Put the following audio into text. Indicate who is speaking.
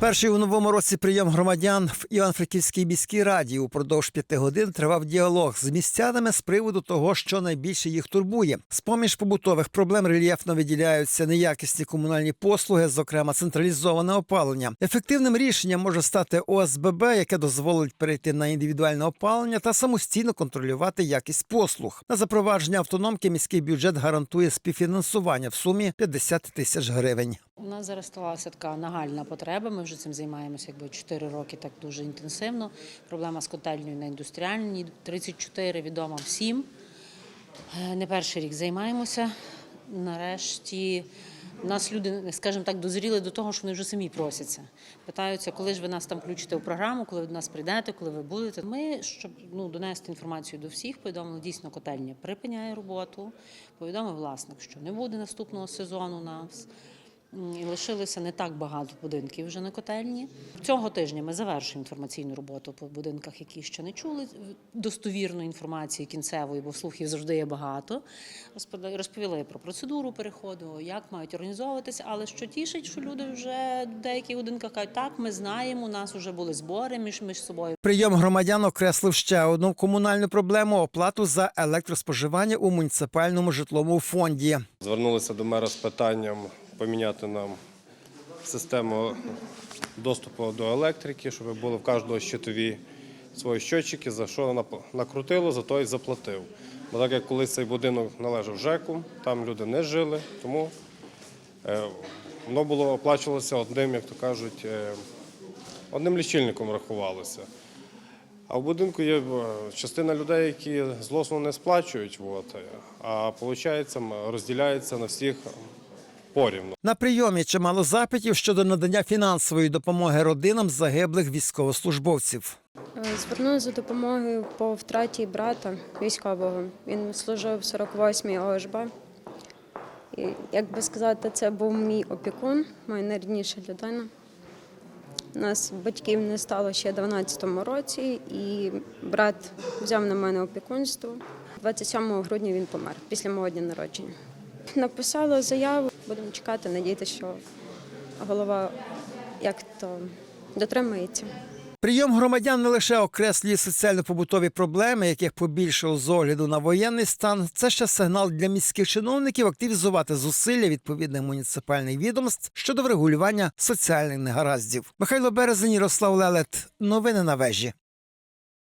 Speaker 1: Перший у новому році прийом громадян в Івано-Франківській міській раді упродовж п'яти годин тривав діалог з містянами з приводу того, що найбільше їх турбує. З поміж побутових проблем рельєфно виділяються неякісні комунальні послуги, зокрема централізоване опалення. Ефективним рішенням може стати ОСББ, яке дозволить перейти на індивідуальне опалення та самостійно контролювати якість послуг. На запровадження автономки міський бюджет гарантує співфінансування в сумі 50 тисяч гривень.
Speaker 2: У нас зараз сталася така нагальна потреба. Ми вже цим займаємося якби 4 роки так дуже інтенсивно. Проблема з котельнею на індустріальній 34 відома всім. Е, Не перший рік займаємося. Нарешті нас люди, скажімо так, дозріли до того, що вони вже самі просяться. Питаються, коли ж ви нас там включите у програму, коли ви до нас прийдете, коли ви будете. Ми, щоб ну, донести інформацію до всіх, повідомили дійсно котельня припиняє роботу. Повідомив власник, що не буде наступного сезону у нас. І лишилося не так багато будинків вже на котельні. Цього тижня ми завершуємо інформаційну роботу по будинках, які ще не чули достовірної інформації кінцевої, бо слухів завжди є багато. Розповіли про процедуру переходу, як мають організовуватися, але що тішить, що люди вже в деяких будинках кажуть, так, ми знаємо, у нас вже були збори між, між собою.
Speaker 1: Прийом громадян окреслив ще одну комунальну проблему оплату за електроспоживання у муніципальному житловому фонді.
Speaker 3: Звернулися до мера з питанням поміняти нам систему доступу до електрики, щоб були в кожного щитові свої щотчики, за що накрутило, за то і заплатив. Бо так як колись цей будинок належав ЖЕКу, там люди не жили, тому е, воно було оплачувалося одним, як то кажуть, е, одним лічильником рахувалося. А в будинку є е, частина людей, які злосно не сплачують, а виходить, розділяється на всіх порівну.
Speaker 1: На прийомі чимало запитів щодо надання фінансової допомоги родинам загиблих військовослужбовців.
Speaker 4: Е, Звернулася за допомогою по втраті брата військового. Він служив в 48-й ОШБ. І, як би сказати, це був мій опікун, моя найрідніша людина. У нас батьків не стало ще в 12-му році, і брат взяв на мене опікунство. 27 грудня він помер після мого дня народження. Написала заяву, будемо чекати, надіятися, що голова як то дотримається.
Speaker 1: Прийом громадян не лише окреслює соціально-побутові проблеми, яких побільшало з огляду на воєнний стан. Це ще сигнал для міських чиновників активізувати зусилля відповідних муніципальних відомств щодо врегулювання соціальних негараздів. Михайло Березень, Ярослав Лелет. Новини на вежі.